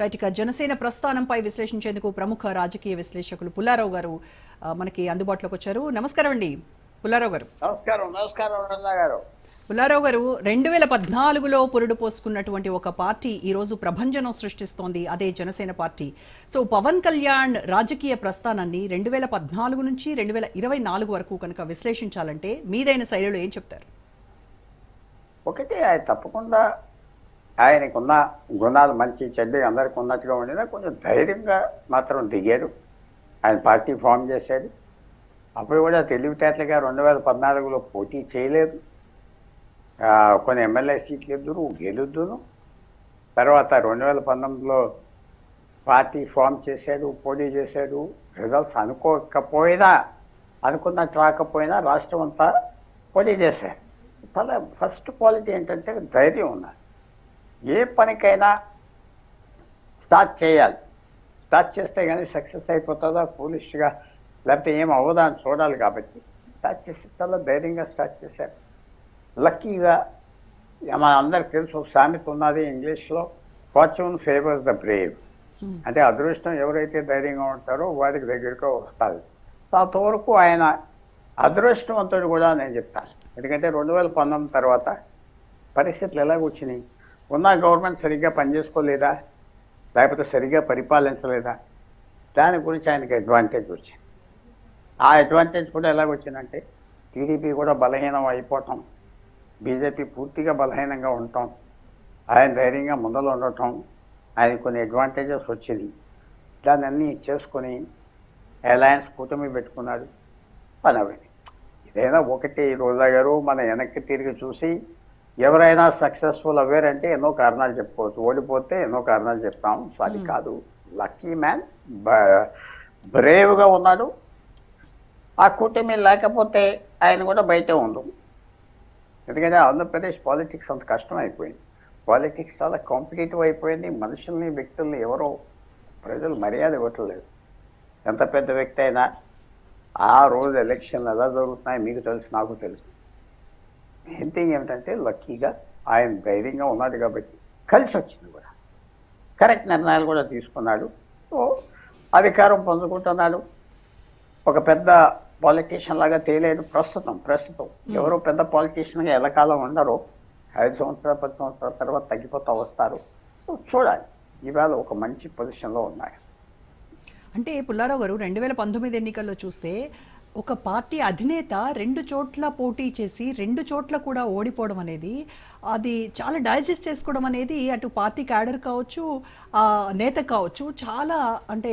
Right ఇక జనసేన ప్రస్థానంపై విశ్లేషించేందుకు ప్రముఖ రాజకీయ విశ్లేషకులు పుల్లారావు గారు మనకి అందుబాటులోకి వచ్చారు. నమస్కారం అండి పుల్లారావు గారు. నమస్కారం నమస్కారం గారు. పుల్లారావు గారు రెండు వేల పద్నాలుగులో పురుడు పోసుకున్నటువంటి ఒక పార్టీ ఈ రోజు ప్రభంజనం సృష్టిస్తోంది అదే జనసేన పార్టీ. సో పవన్ కళ్యాణ్ రాజకీయ ప్రస్థానాన్ని రెండు వేల పద్నాలుగు నుంచి రెండు వేల ఇరవై నాలుగు వరకు కనుక విశ్లేషించాలంటే మీదైన శైలిలో ఏం చెప్తారు? ఒకటి తప్పకుండా ఆయనకున్న గుణాలు మంచి చెడ్డ అందరికి ఉన్నట్టుగా ఉండినా కొంచెం ధైర్యంగా మాత్రం దిగారు. ఆయన పార్టీ ఫామ్ చేశాడు. అప్పుడు కూడా తెలివితేటలుగా రెండు వేల పద్నాలుగులో పోటీ చేయలేదు. కొన్ని ఎమ్మెల్యే సీట్లు ఎదురు గెలుద్దును తర్వాత రెండు వేల పంతొమ్మిదిలో పార్టీ ఫామ్ చేశాడు పోటీ చేశాడు. రిజల్ట్స్ అనుకోకపోయినా అనుకున్నట్టు రాకపోయినా రాష్ట్రం అంతా పోటీ చేశాడు ఫస్ట్ క్వాలిటీ ఏంటంటే ధైర్యం ఉన్నారు. ఏ పనికైనా స్టార్ట్ చేయాలి. స్టార్ట్ చేస్తే కానీ సక్సెస్ అయిపోతుందా? ఫూలిష్గా లేకపోతే ఏం అవ్వదా అని చూడాలి కాబట్టి స్టార్ట్ చేసి చాలా ధైర్యంగా స్టార్ట్ చేశారు. లక్కీగా మన అందరికి తెలుసు ఒక సామెత ఉన్నది ఇంగ్లీష్లో ఫార్చ్యూన్ ఫేవర్స్ ద బ్రేవ్ అంటే అదృష్టం ఎవరైతే ధైర్యంగా ఉంటారో వారికి దగ్గరికి వస్తుంది సో అంతవరకు ఆయన అదృష్టవంతుడు కూడా నేను చెప్తాను. ఎందుకంటే రెండు వేల పంతొమ్మిది తర్వాత పరిస్థితులు ఎలాగ వచ్చినాయి? ఉన్న గవర్నమెంట్ సరిగ్గా పనిచేసుకోలేదా? లేకపోతే సరిగ్గా పరిపాలించలేదా? దాని గురించి ఆయనకి అడ్వాంటేజ్ వచ్చింది. ఆ అడ్వాంటేజ్ కూడా ఎలాగ వచ్చిందంటే టీడీపీ కూడా బలహీనం అయిపోవటం బీజేపీ పూర్తిగా బలహీనంగా ఉండటం ఆయన ధైర్యంగా ముందలు ఉండటం ఆయన కొన్ని అడ్వాంటేజెస్ వచ్చింది. దాన్ని అన్నీ చేసుకొని అలయన్స్ కూటమి పెట్టుకున్నాడు. పని అవ్వండి ఇదైనా ఒకటి రోజా గారు మన వెనక్కి తిరిగి చూసి ఎవరైనా సక్సెస్ఫుల్ అవ్వారంటే ఎన్నో కారణాలు చెప్పుకోవచ్చు. ఓడిపోతే ఎన్నో కారణాలు చెప్తాం. సో అది కాదు. లక్కీ మ్యాన్ బ్రేవ్గా ఉన్నాడు. ఆ కూటమి లేకపోతే ఆయన కూడా బయటే ఉండు. ఎందుకంటే ఆంధ్రప్రదేశ్ పాలిటిక్స్ అంత కష్టం అయిపోయింది పాలిటిక్స్ చాలా కాంపిటేటివ్ అయిపోయింది. మనుషుల్ని వ్యక్తుల్ని ఎవరో ప్రజలు మర్యాద ఇవ్వట్లేదు. ఎంత పెద్ద వ్యక్తి అయినా ఆ రోజు ఎలక్షన్లు ఎలా జరుగుతున్నాయి మీకు తెలుసు నాకు తెలుసు. థింగ్ ఏమిటంటే లక్కీగా ఆయన ధైర్యంగా ఉన్నాడు కాబట్టి కలిసి వచ్చింది కూడా. కరెక్ట్ నిర్ణయాలు కూడా తీసుకున్నాడు. సో అధికారం పొందుకుంటున్నాడు. ఒక పెద్ద పాలిటీషియన్ లాగా తేలేడు ప్రస్తుతం ప్రస్తుతం. ఎవరో పెద్ద పాలిటీషియన్గా ఎల్లకాలం ఉండరు. ఐదు సంవత్సరాల పది సంవత్సరాల తర్వాత తగ్గిపోతూ వస్తారు. చూడాలి. ఇవాళ ఒక మంచి పొజిషన్లో ఉన్నాయి అంటే పుల్లారావు గారు రెండు వేల పంతొమ్మిది ఎన్నికల్లో చూస్తే ఒక పార్టీ అధినేత రెండు చోట్ల పోటీ చేసి రెండు చోట్ల కూడా ఓడిపోవడం అనేది అది చాలా డైజెస్ట్ చేసుకోవడం అనేది అటు పార్టీ క్యాడర్ కావచ్చు ఆ నేత కావచ్చు చాలా అంటే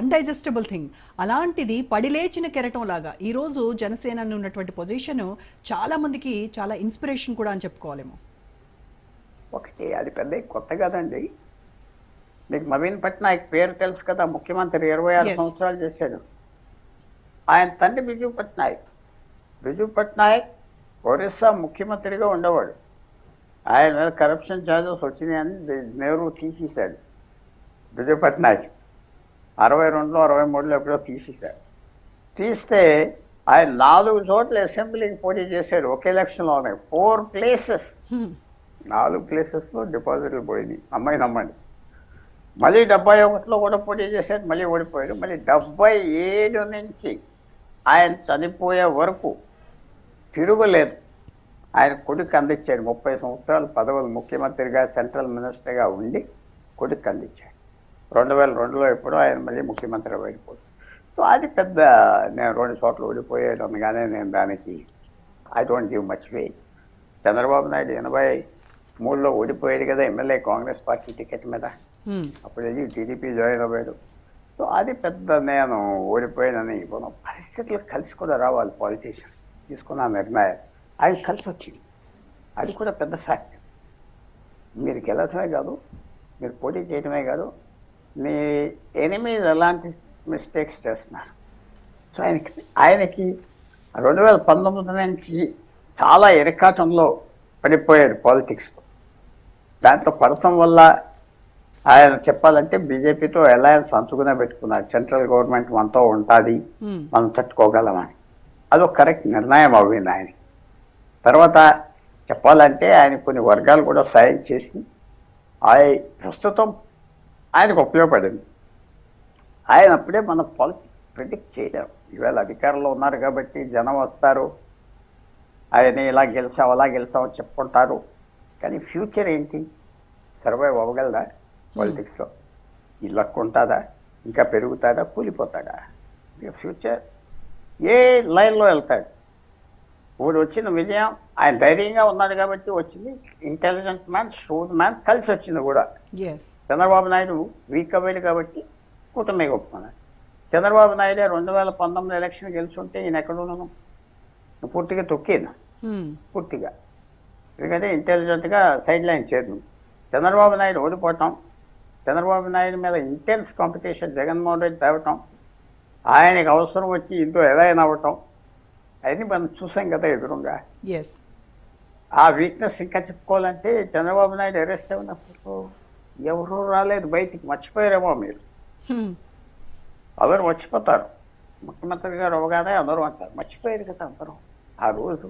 అన్డైజెస్టబుల్ థింగ్ అలాంటిది పడిలేచిన కెరటం లాగా ఈరోజు జనసేన ఉన్నటువంటి పొజిషన్ చాలా మందికి చాలా ఇన్స్పిరేషన్ కూడా అని చెప్పుకోవాలేమో. ఒకటి అది పెద్ద కొత్త కదండి. మీకు నవీన్ పట్నాయక్ పేరు తెలుసు కదా ముఖ్యమంత్రి ఇరవై ఆరు. సంవత్సరాలు చేశాడు. ఆయన తండ్రి బిజు పట్నాయక్. బిజు పట్నాయక్ ఒరిస్సా ముఖ్యమంత్రిగా ఉండేవాడు. ఆయన మీద కరప్షన్ ఛార్జెస్ వచ్చినాయని నెహ్రూ తీసేశాడు. బిజు పట్నాయక్ అరవై రెండులో అరవై మూడులో ఎప్పుడో తీసేశాడు. తీస్తే ఆయన నాలుగు చోట్ల అసెంబ్లీకి పోటీ చేశాడు. ఒక ఎలక్షన్లోనే. Four places. నాలుగు ప్లేసెస్లో డిపాజిట్లు పోయింది అమ్మాయి నమ్మండి. మళ్ళీ డెబ్బై ఒకటిలో కూడా పోటీ చేశాడు. మళ్ళీ ఓడిపోయాడు. మళ్ళీ డెబ్బై ఏడు నుంచి ఆయన చనిపోయే వరకు తిరుగులేదు. ఆయన కొడుకు అందించాడు. ముప్పై సంవత్సరాలు పదవులు ముఖ్యమంత్రిగా సెంట్రల్ మినిస్టర్గా ఉండి కొడుకు అందించాడు. రెండు వేల రెండులో ఎప్పుడో ఆయన మళ్ళీ ముఖ్యమంత్రి అయిపోయాడు. సో అది పెద్ద నేను రెండు చోట్ల ఓడిపోయాడు అనగానే నేను దానికి I don't give much way Chandrababu Naidu ఎనభై మూడులో ఓడిపోయాడు కదా ఎమ్మెల్యే కాంగ్రెస్ పార్టీ టికెట్ మీద. అప్పుడు టీడీపీ జాయిన్ అవ్వాడు. సో అది పెద్ద నేను ఓడిపోయానని మనం పరిస్థితులు కలిసి కూడా రావాలి పాలిటీషియన్ తీసుకున్న నిర్ణయం. ఆయన కలిసి వచ్చింది అది కూడా పెద్ద ఫ్యాక్ట్ మీరు గెలవటమే కాదు మీరు పోటీ చేయటమే కాదు మీ ఎనిమిది ఎలాంటి మిస్టేక్స్ చేస్తున్నారు? సో ఆయనకి ఆయనకి రెండు వేల పంతొమ్మిది నుంచి చాలా ఇరకాటంలో పడిపోయాడు పాలిటిక్స్లో దాంట్లో పడటం వల్ల ఆయన చెప్పాలంటే బీజేపీతో అలయన్స్ అంచుకునే పెట్టుకున్నారు. సెంట్రల్ గవర్నమెంట్ మనతో ఉంటుంది. హ్మ్. మనం తట్టుకోగలమని అదొక కరెక్ట్ నిర్ణయం అవ్వింది ఆయన. తర్వాత చెప్పాలంటే ఆయన కొన్ని వర్గాలు కూడా సాయం చేసి ఆయన ప్రస్తుతం ఆయనకు ఉపయోగపడింది. ఆయన అప్పుడే మన పాలిటిక్స్ ప్రిడిక్ట్ చేయలేము ఈవేళ అధికారంలో ఉన్నారు కాబట్టి జనం వస్తారు. ఆయన ఇలా గెలిచాం అలా గెలిచాం చెప్పుకుంటారు. కానీ ఫ్యూచర్ ఏంటి? సర్వైవ్ అవ్వగలదా పాలిటిక్స్లో ఈ లక్ ఉంటుందా ఇంకా పెరుగుతాడా కూలిపోతాడా? ఇక ఫ్యూచర్. ఏ లైన్లో వెళ్తాడు? ఇప్పుడు వచ్చిన విజయం ఆయన ధైర్యంగా ఉన్నాడు కాబట్టి వచ్చింది. ఇంటెలిజెంట్ మ్యాన్ షూడ్ మ్యాన్ కలిసి వచ్చింది కూడా. చంద్రబాబు నాయుడు వీక్ అవ్వాడు కాబట్టి కూటమి ఒప్పుకున్నాడు. చంద్రబాబు నాయుడు రెండు వేల పంతొమ్మిది ఎలక్షన్ గెలుచుంటే ఈయన ఎక్కడ ఉన్నాను పూర్తిగా తొక్కేను? పూర్తిగా. ఎందుకంటే ఇంటెలిజెంట్గా సైడ్ లైన్ చేయదు చంద్రబాబు నాయుడు ఓడిపోవటం చంద్రబాబు నాయుడు మీద ఇంటెన్స్ కాంపిటీషన్ జగన్మోహన్ రెడ్డి తేవటం ఆయనకి అవసరం వచ్చి ఇంట్లో ఎలా అయినా అవ్వటం అవన్నీ మనం చూసాం కదా ఎదురుగా. ఎస్ ఆ వీక్నెస్ ఇంకా చెప్పుకోవాలంటే చంద్రబాబు నాయుడు అరెస్ట్ అయినప్పుడు ఎవరూ రాలేదు బయటికి మర్చిపోయారేమో మీరు. అందరూ మర్చిపోతారు. ముఖ్యమంత్రి గారు అవగానే అందరూ అంటారు మర్చిపోయారు కదా అందరూ. ఆ రోజు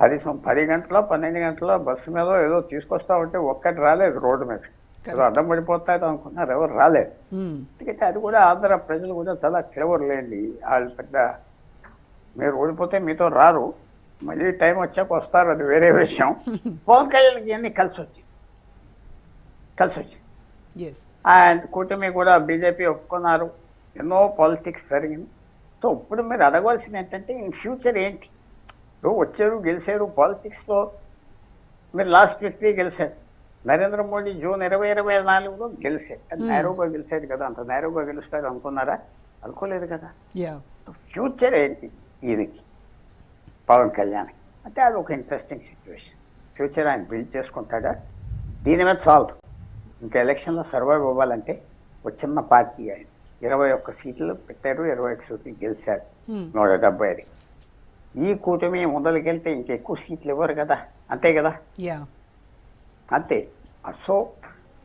పది పది గంటల పన్నెండు గంటల బస్సు మీద ఏదో తీసుకొస్తా ఉంటే ఒక్కటి రాలేదు రోడ్డు మీద. అడ్డం పడిపోతారు అనుకున్నారు ఎవరు రాలేదు ఎందుకంటే అది కూడా ఆంధ్ర ప్రజలు కూడా చాలా క్లెవర్ లేండి వాళ్ళు పెద్ద మీరు ఓడిపోతే మీతో రారు. మళ్ళీ టైం వచ్చాక వస్తారు అది వేరే విషయం. పవన్ కళ్యాణ్కి అన్ని కలిసి వచ్చింది కలిసి వచ్చింది అండ్ కూటమి కూడా బీజేపీ ఒప్పుకున్నారు. ఎన్నో పాలిటిక్స్ జరిగింది. సో ఇప్పుడు మీరు అడగవలసింది ఏంటంటే ఇన్ ఫ్యూచర్ ఏంటి? ఇప్పుడు వచ్చారు గెలిచారు పాలిటిక్స్లో మీరు లాస్ట్ వీక్లీ గెలిచారు. నరేంద్ర మోడీ జూన్ ఇరవై ఇరవై నాలుగులో Hmm. నేరుగా గెలిచాడు కదా అంత నేరుగా గెలుస్తాడు అనుకున్నారా? అనుకోలేదు కదా. ఫ్యూచర్ ఏంటి? ఈయనకి పవన్ కళ్యాణ్. అంటే అది ఒక ఇంట్రెస్టింగ్ సిచ్యువేషన్ ఫ్యూచర్ ఆయన బిల్డ్ చేసుకుంటాడా? దీని మీద సాల్వ్ ఇంకా ఎలక్షన్లో సర్వైవ్ అవ్వాలంటే ఒక చిన్న పార్టీ ఆయన. ఇరవై ఒక్క సీట్లు పెట్టారు ఇరవై ఒక్క సీట్లు గెలిచారు నూట డెబ్బై ఐదు. ఈ కూటమి మొదలుకెళ్తే ఇంకా ఎక్కువ సీట్లు ఇవ్వరు కదా. అంతే కదా? అంతే. సో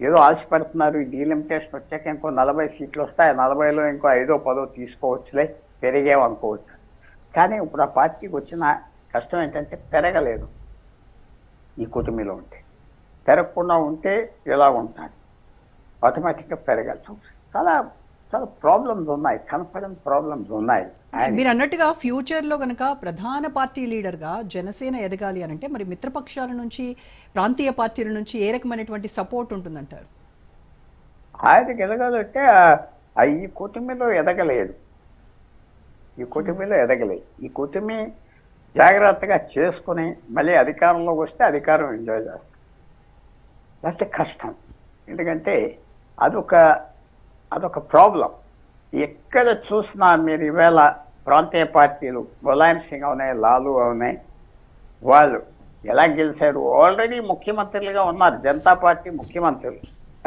ఏదో ఆశపడుతున్నారు. ఈ డీలిమిటేషన్ వచ్చాక ఇంకో నలభై సీట్లు వస్తాయి. నలభైలో ఇంకో ఐదో పదో తీసుకోవచ్చులే. పెరిగేవనుకోవచ్చు కానీ ఇప్పుడు ఆ పార్టీకి వచ్చిన కష్టం ఏంటంటే పెరగలేదు. ఈ కూటమిలో ఉంటే. పెరగకుండా ఉంటే ఎలా ఉంటాడు ఆటోమేటిక్గా పెరగాలి. చాలా చాలా ప్రాబ్లమ్స్ ఉన్నాయి కన్ఫిడెన్స్ ప్రాబ్లమ్స్ ఉన్నాయి. మీరు అన్నట్టుగా ఫ్యూచర్లో కనుక ప్రధాన పార్టీ లీడర్గా జనసేన ఎదగాలి అని అంటే మరి మిత్రపక్షాల నుంచి ప్రాంతీయ పార్టీల నుంచి ఏ రకమైనటువంటి సపోర్ట్ ఉంటుందంటారు? ఆయనకి ఎదగాలంటే ఈ కూటమిలో ఎదగలేదు. ఈ కూటమిలో ఎదగలేదు. ఈ కూటమి జాగ్రత్తగా చేసుకుని మళ్ళీ అధికారంలోకి వస్తే అధికారం ఎంజాయ్ చేస్తాం లేకపోతే కష్టం. ఎందుకంటే అదొక అదొక ప్రాబ్లం. ఎక్కడ చూసినా మీరు ఈవేళ ప్రాంతీయ పార్టీలు ములాయం సింగ్ అవునాయి లాలు అవునాయి వాళ్ళు ఎలా గెలిచారు? ఆల్రెడీ ముఖ్యమంత్రులుగా ఉన్నారు. జనతా పార్టీ ముఖ్యమంత్రులు.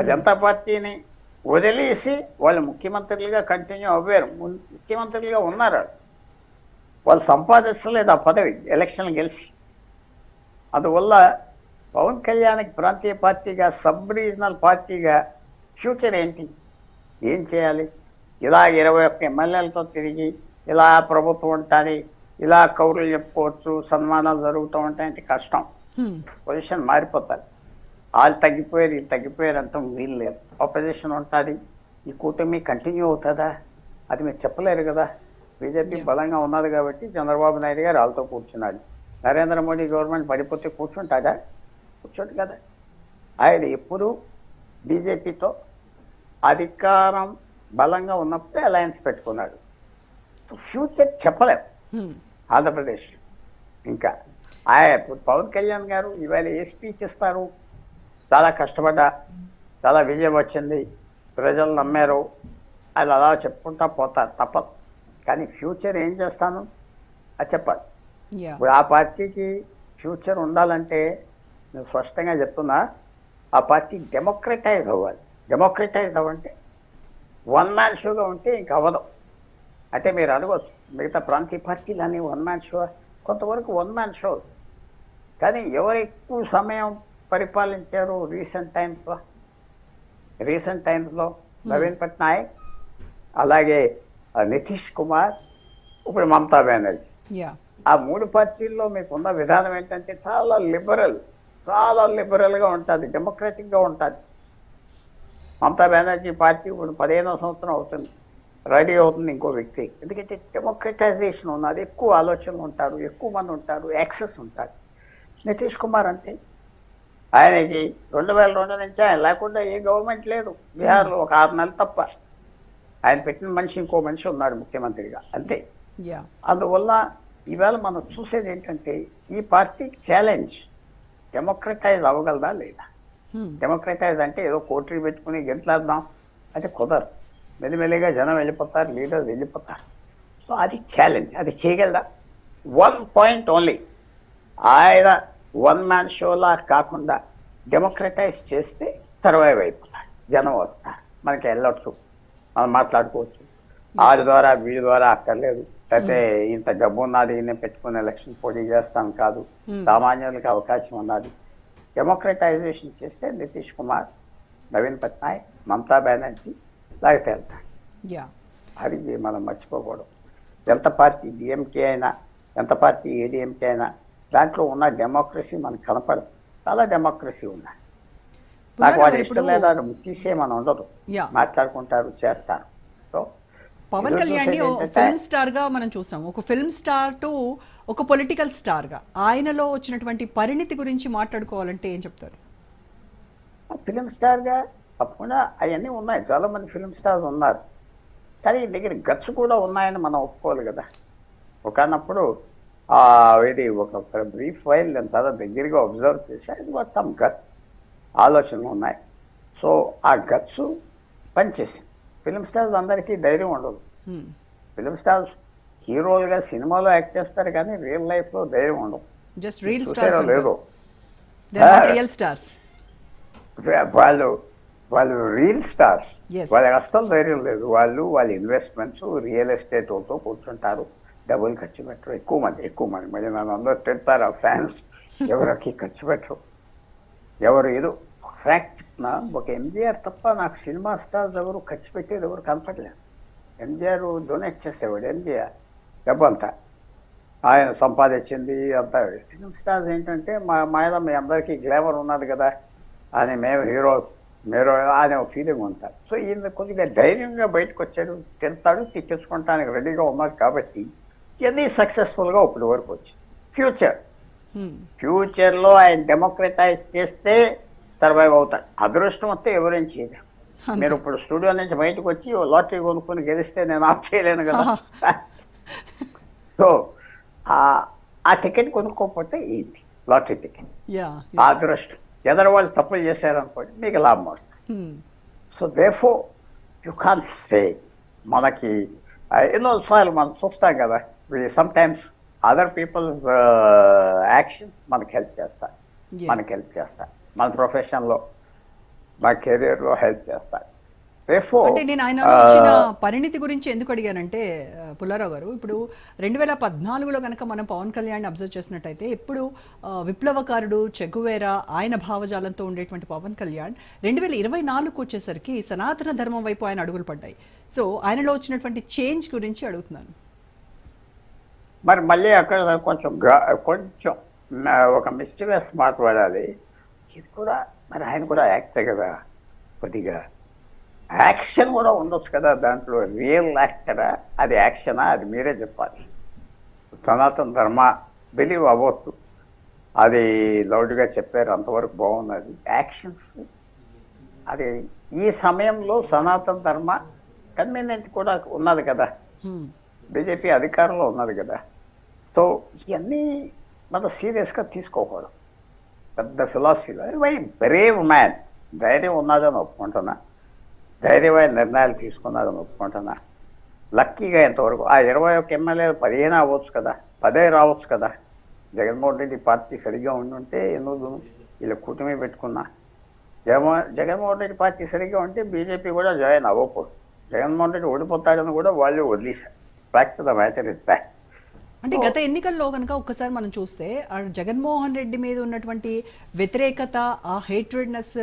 ఆ జనతా పార్టీని వదిలేసి వాళ్ళు ముఖ్యమంత్రులుగా కంటిన్యూ అవ్వారు. మున్- ముఖ్యమంత్రులుగా ఉన్నారు వాళ్ళు. సంపాదించలేదు ఆ పదవి ఎలక్షన్ గెలిచి. అందువల్ల పవన్ కళ్యాణ్కి ప్రాంతీయ పార్టీగా సబ్ రీజనల్ పార్టీగా ఫ్యూచర్ ఏంటి? ఏం చేయాలి? ఇలా ఇరవై ఒక్క ఎమ్మెల్యేలతో తిరిగి ఇలా ప్రభుత్వం ఉంటుంది ఇలా కౌరులు చెప్పుకోవచ్చు సన్మానాలు జరుగుతూ ఉంటాయంటే కష్టం. పొజిషన్ మారిపోతుంది వాళ్ళు తగ్గిపోయారు వీళ్ళు తగ్గిపోయారు అంటాం వీలు లేదు. ఆపోజిషన్ ఉంటుంది ఈ కూటమి కంటిన్యూ అవుతుందా? అది మీరు చెప్పలేరు కదా. బీజేపీ. బలంగా ఉన్నది కాబట్టి చంద్రబాబు నాయుడు గారు వాళ్ళతో కూర్చున్నాడు నరేంద్ర మోడీ గవర్నమెంట్ పడిపోతే కూర్చుంటాడా? కూర్చోడు కదా. ఆయన ఎప్పుడు బీజేపీతో అధికారం బలంగా ఉన్నప్పుడే అలయన్స్ పెట్టుకున్నాడు. ఫ్యూచర్ చెప్పలేం. హ్మ్. ఆంధ్రప్రదేశ్ ఇంకా ఇప్పుడు పవన్ కళ్యాణ్ గారు ఇవాళ ఏ స్పీచ్ ఇస్తారు? చాలా కష్టపడ్డా. చాలా విజయం వచ్చింది. ప్రజలు నమ్మారు. అది అలా చెప్పుకుంటా పోతారు తప్పదు. కానీ ఫ్యూచర్ ఏం చేస్తాను? అది చెప్పాలి. ఇప్పుడు ఆ పార్టీకి ఫ్యూచర్ ఉండాలంటే నేను స్పష్టంగా చెప్తున్నా ఆ పార్టీ డెమోక్రటైజ్ అవ్వాలి. డెమోక్రటైజ్ అవ్వంటే వన్ మ్యాన్ షోగా ఉంటే ఇంక అవ్వదు. అంటే మీరు అడగవచ్చు మిగతా ప్రాంతీయ పార్టీలు అని వన్ మ్యాన్ షో కొంతవరకు వన్ మ్యాన్ షో కానీ ఎవరు ఎక్కువ సమయం పరిపాలించారు రీసెంట్ టైమ్స్లో రీసెంట్ టైమ్స్లో నవీన్ పట్నాయక్ అలాగే నితీష్ కుమార్ ఇప్పుడు మమతా బెనర్జీ. ఆ మూడు పార్టీల్లో మీకు ఉన్న విధానం ఏంటంటే చాలా లిబరల్ చాలా లిబరల్గా ఉంటుంది డెమోక్రటిక్గా ఉంటుంది. మమతా బెనర్జీ పార్టీ ఇప్పుడు పదిహేనో సంవత్సరం అవుతుంది. రెడీ అవుతుంది ఇంకో వ్యక్తి. ఎందుకంటే డెమోక్రటైజేషన్ ఉన్నది ఎక్కువ ఆలోచనలు ఉంటారు ఎక్కువ మంది ఉంటారు యాక్సెస్ ఉంటారు. నితీష్ కుమార్ అంటే ఆయనకి రెండు వేల రెండు నుంచి ఆయన లేకుండా ఏ గవర్నమెంట్ లేదు. బీహార్లో ఒక ఆరు నెలలు తప్ప ఆయన పెట్టిన మనిషి ఇంకో మనిషి ఉన్నాడు ముఖ్యమంత్రిగా. అంతే. అందువల్ల ఈవేళ మనం చూసేది ఏంటంటే ఈ పార్టీ ఛాలెంజ్ డెమోక్రటైజ్ అవ్వగలదా లేదా? Hmm. డెమోక్రటైజ్ అంటే ఏదో కోర్టులు పెట్టుకుని గెంట్లాద్దాం అంటే కుదరదు. మెల్లిమెల్లిగా జనం వెళ్ళిపోతారు లీడర్ వెళ్ళిపోతారు. సో అది ఛాలెంజ్ అది చేయగలదా? వన్ పాయింట్ ఓన్లీ ఆయన వన్ మ్యాన్ షోలా కాకుండా డెమోక్రటైజ్ చేస్తే సర్వైవ్ అయిపోతారు జనం వస్తారు. మనకి వెళ్ళొచ్చు. మనం మాట్లాడుకోవచ్చు. Hmm. వారి ద్వారా వీడి ద్వారా అక్కర్లేదు. అయితే hmm. ఇంత డబ్బు ఉన్నది ఈయన పెట్టుకుని ఎలక్షన్ పోటీ చేస్తాం కాదు. సామాన్యులకు అవకాశం ఉన్నది. డెమోక్రటైజేషన్ చేస్తే నితీష్ కుమార్ నవీన్ పట్నాయక్ మమతా బెనర్జీ లాగితేళ్తారు అది మనం మర్చిపోకూడదు. ఎంత పార్టీ డిఎంకే అయినా ఎంత పార్టీ ఏడిఎంకే అయినా దాంట్లో ఉన్న డెమోక్రసీ మనకు కనపడదు. చాలా డెమోక్రసీ ఉన్నా నాకు వాళ్ళ ఇష్టం లేదా తీసే మనం ఉండదు. మాట్లాడుకుంటారు చేస్తారు. సో పవన్ కళ్యాణ్ ఫిల్మ్ స్టార్గా మనం చూసాం. ఒక ఫిల్మ్ స్టార్ టు ఒక పొలిటికల్ స్టార్గా ఆయనలో వచ్చినటువంటి పరిణితి గురించి మాట్లాడుకోవాలంటే ఏం చెప్తారు? ఫిల్మ్ స్టార్గా తప్పకుండా అవన్నీ ఉన్నాయి. చాలా మంది ఫిల్మ్ స్టార్స్ ఉన్నారు. కానీ దగ్గర గచ్చు కూడా ఉన్నాయని మనం ఒప్పుకోవాలి కదా. ఒకనప్పుడు ఇది ఒక బ్రీఫ్ వైల్ నేను చాలా దగ్గరగా అబ్జర్వ్ చేశాను సమ్ గట్స్ ఆలోచనలు ఉన్నాయి. సో ఆ గచ్చు పనిచేసింది ఫిలిం స్టార్స్ అందరికీ ధైర్యం ఉండదు. ఫిలిం స్టార్స్ హీరోలుగా సినిమాలో యాక్ట్ చేస్తారు కానీ రియల్ లైఫ్లో ధైర్యం ఉండదు. జస్ట్ రియల్ స్టార్స్ లేదు. రియల్ స్టార్స్ వాళ్ళు వాళ్ళు రియల్ స్టార్స్ వాళ్ళకి అస్సలు ధైర్యం లేదు. వాళ్ళు వాళ్ళ ఇన్వెస్ట్మెంట్స్ రియల్ ఎస్టేట్తో కూర్చుంటారు. డబ్బులు ఖర్చు పెట్టరు. ఎక్కువ మంది ఎక్కువ మంది. మళ్ళీ నన్ను అందరూ తిడతారు? ఆ ఫ్యాన్స్ ఎవరికి ఖర్చు పెట్టరు? ఎవరు ఏదో ఫ్రాక్చ్ ఒక ఎంజీఆర్ తప్ప నాకు సినిమా స్టార్స్ ఎవరు ఖర్చు పెట్టేది ఎవరు కనపడలేదు. ఎంజీఆర్ డొనేట్ చేసేవాడు ఎంజీఆర్ డబ్బు అంతా ఆయన సంపాదించింది అంతా. ఫిలిం స్టార్స్ ఏంటంటే మా మాయలో మీ అందరికీ గ్లామర్ ఉన్నది కదా. అని మేము హీరో మీరు అనే ఒక ఫీలింగ్ ఉంటారు సో ఈయన కొద్దిగా ధైర్యంగా బయటకు వచ్చాడు తింటాడు తెచ్చేసుకోవటానికి రెడీగా ఉన్నారు కాబట్టి ఇది సక్సెస్ఫుల్గా ఇప్పటి వరకు వచ్చింది. ఫ్యూచర్ ఫ్యూచర్లో hmm. ఆయన డెమోక్రటైజ్ చేస్తే సర్వైవ్ అవుతాడు అదృష్టం వస్తే ఎవరేం చేయలేం మీరు ఇప్పుడు స్టూడియో నుంచి బయటకు వచ్చి లాటరీ కొనుక్కొని గెలిస్తే నేను ఆఫ్ చేయలేను కదా. సో ఆ టికెట్ కొనుక్కోకపోతే ఏంటి? Lottery ticket. ఆ అదృష్టం. ఎదరో వాళ్ళు తప్పులు చేశారనుకోండి మీకు లాభం వస్తుంది. సో దేఫో యు కాన్ సే మనకి ఎన్నోసార్లు మనం చూస్తాం కదా sometimes other people action మనకి హెల్ప్ చేస్తారు మనకి హెల్ప్ చేస్తారు మన లో కెరియర్లో హెల్ప్ చేస్తాయి. అంటే నేను ఆయన వచ్చిన పరిణితి గురించి ఎందుకు అడిగానంటే పుల్లారావు గారు ఇప్పుడు రెండు వేల పద్నాలుగులో కనుక మనం పవన్ కళ్యాణ్ అబ్జర్వ్ చేసినట్టయితే ఇప్పుడు విప్లవకారుడు చెగువేరా ఆయన భావజాలంతో ఉండేటువంటి పవన్ కళ్యాణ్ రెండు వేల ఇరవై నాలుగుకు వచ్చేసరికి సనాతన ధర్మం వైపు ఆయన అడుగులు పడ్డాయి. సో ఆయనలో వచ్చినటువంటి చేంజ్ గురించి అడుగుతున్నాను. మరి మళ్ళీ అక్కడ కొంచెం కొంచెం ఒక మిస్టివేస్ మాట్లాడాలి ఇది కూడా మరి ఆయన కూడా యాక్టర్ కదా కొద్దిగా. యాక్షన్ కూడా ఉండొచ్చు కదా దాంట్లో రియల్ యాక్టరా అది యాక్షనా అది మీరే చెప్పాలి. సనాతన ధర్మ బిలీవ్ అవ్వచ్చు. అది లౌడ్గా చెప్పారు అంతవరకు బాగున్నది. యాక్షన్స్ అది ఈ సమయంలో సనాతన ధర్మ కన్వీనియంట్ కూడా ఉన్నది కదా. బీజేపీ అధికారంలో ఉన్నది కదా. సో ఇవన్నీ మనం సీరియస్గా తీసుకోకూడదు. పెద్ద ఫిలాసఫీలో వై బ్రేవ్ మ్యాన్ ధైర్యం ఉన్నదని ఒప్పుకుంటున్నా. ధైర్యమైన నిర్ణయాలు తీసుకున్నదని ఒప్పుకుంటున్నా. లక్కీగా ఎంతవరకు ఆ ఇరవై ఒక్క ఎమ్మెల్యేలు పదిహేను అవ్వచ్చు కదా. పదే రావచ్చు కదా. జగన్మోహన్ రెడ్డి పార్టీ సరిగ్గా ఉండుంటే ఎన్నో వీళ్ళ కూటమి పెట్టుకున్నా? జగన్మోహన్ జగన్మోహన్ రెడ్డి పార్టీ సరిగ్గా ఉంటే బీజేపీ కూడా జాయిన్ అవ్వకూడదు. జగన్మోహన్ రెడ్డి ఓడిపోతాడని కూడా వాళ్ళు వదిలేశారు. Fact the matter is fact అంటే గత ఎన్నికల్లో కనుక ఒక్కసారి మనం చూస్తే జగన్మోహన్ రెడ్డి మీద ఉన్నటువంటి వ్యతిరేకత ఆ హేట్రెడ్నెస్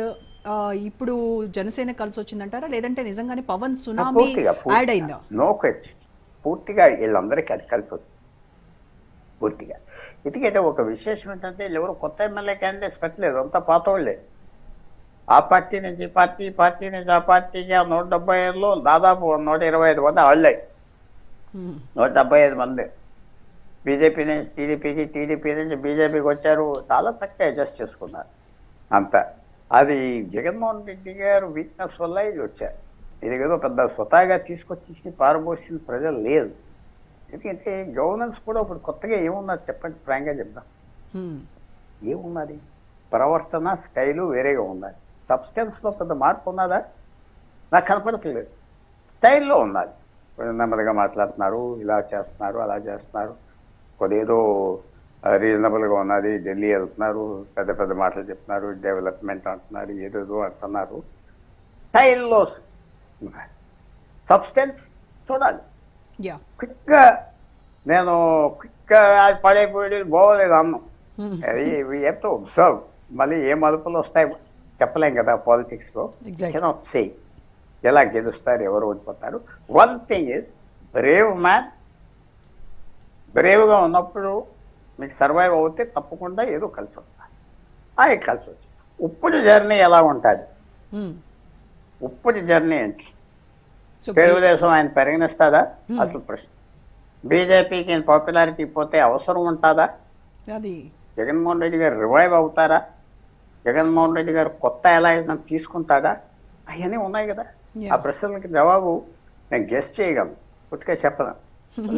ఇప్పుడు జనసేన కలిసి వచ్చిందంటారా లేదంటే నిజంగానే పవన్ సునామీ యాడ్ అయిందా? నో క్వశ్చన్ పూర్తిగా వీళ్ళందరికీ అది కలిసి వచ్చింది పూర్తిగా. ఎందుకంటే ఒక విశేషం ఏంటంటే ఎవరు కొత్త ఎమ్మెల్యే క్యాండిడేట్స్ పెట్టలేదు. అంతా పాత వాళ్ళే ఆ పార్టీ నుంచి పార్టీ పార్టీ నుంచి ఆ పార్టీగా నూట డెబ్బై ఐదులో దాదాపు నూట ఇరవై ఐదు మంది వాళ్ళే నూట డెబ్బై ఐదు మంది. బీజేపీ నుంచి టీడీపీకి టీడీపీ నుంచి బీజేపీకి వచ్చారు చాలా తక్కువ అడ్జస్ట్ చేసుకున్నారు. అంత. అది జగన్మోహన్ రెడ్డి గారు వీక్నెస్ వల్ల ఇది వచ్చారు. ఇది ఏదో పెద్ద స్వతహాగా తీసుకొచ్చేసి పారబోసిన ప్రజలు లేదు ఎందుకంటే గవర్నెన్స్ కూడా ఇప్పుడు కొత్తగా ఏమున్నది చెప్పండి ఫ్రాంక్గా చెప్దాం. ఏమున్నది? ప్రవర్తన స్టైలు వేరేగా ఉన్నది సబ్స్టెన్స్లో పెద్ద మార్పు ఉన్నదా? నాకు కనపడట్లేదు. స్టైల్లో ఉన్నది నెమ్మదిగా మాట్లాడుతున్నారు ఇలా చేస్తున్నారు అలా చేస్తున్నారు. కొద్దిగా రీజనబుల్గా ఉన్నది. ఢిల్లీ వెళ్తున్నారు. పెద్ద పెద్ద మాటలు చెప్తున్నారు. డెవలప్మెంట్ అంటున్నారు. ఏదేదో అంటున్నారు. స్టైల్లో సబ్స్టెన్స్ చూడాలి. యా క్విక్గా నేను క్విక్గా పడైపోయి బాగోలేదు అన్నం. మ్మ్. అది వీ హ్యావ్ టు అబ్జర్వ్ మళ్ళీ ఏ మలుపులు వస్తాయి చెప్పలేం కదా పాలిటిక్స్లో. కెనాట్ సే ఎలా గెలుస్తారు ఎవరు ఓడిపోతారు. One thing is brave man బ్రేవ్గా ఉన్నప్పుడు మీకు సర్వైవ్ అవుతే తప్పకుండా ఏదో కలిసి వస్తుంది అది కలిసి వచ్చింది ఉప్పుడు జర్నీ ఎలా ఉంటుంది? మ్మ్. ఉప్పుడు జర్నీ ఏంటి? తెలుగుదేశం ఆయన పరిగణిస్తుందా. అసలు ప్రశ్న. బీజేపీకి పాపులారిటీ పోతే అవసరం ఉంటుందా? అది. జగన్మోహన్ రెడ్డి గారు రివైవ్ అవుతారా? జగన్మోహన్ రెడ్డి గారు కొత్త అలయన్స్ తీసుకుంటారా అవన్నీ ఉన్నాయి కదా. ఆ ప్రశ్నలకి జవాబు నేను గెస్ట్ చేయగలను. పుట్టుగా చెప్పను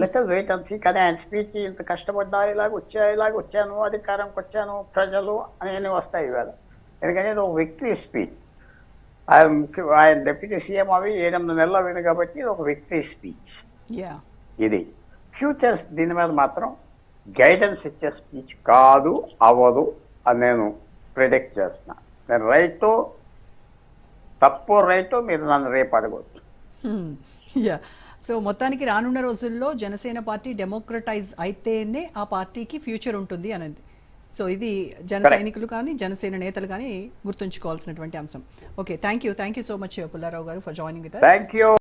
లెట్ వెయిట్ అండ్ సీ కానీ ఆయన స్పీచ్ ఇంత కష్టపడ్డా ఇలాగ వచ్చా ఇలాగ వచ్చాను అధికారంకి వచ్చాను ప్రజలు అవన్నీ వస్తాయి ఇవాళ. ఎందుకంటే ఇది ఒక వ్యక్తి స్పీచ్ ఆయన ముఖ్య ఆయన డిప్యూటీ సీఎం అవి ఎనిమిది నెలలు విను కాబట్టి ఇది ఒక వ్యక్తి స్పీచ్ యా ఇది. ఫ్యూచర్స్ దీని మీద మాత్రం గైడెన్స్ ఇచ్చే స్పీచ్ కాదు అవ్వదు అని నేను ప్రిడిక్ట్ చేస్తున్నా. నేను రైటో తప్పు రైటో మీరు నన్ను రేపు అడగవచ్చు యా సో మొత్తానికి రానున్న రోజుల్లో జనసేన పార్టీ డెమోక్రటైజ్ అయితేనే ఆ పార్టీకి ఫ్యూచర్ ఉంటుంది అనేది సో ఇది జన. సైనికులు కానీ జనసేన నేతలు కానీ గుర్తుంచుకోవాల్సినటువంటి అంశం. Okay thank you thank you so much Pullarao గారు for joining with thank you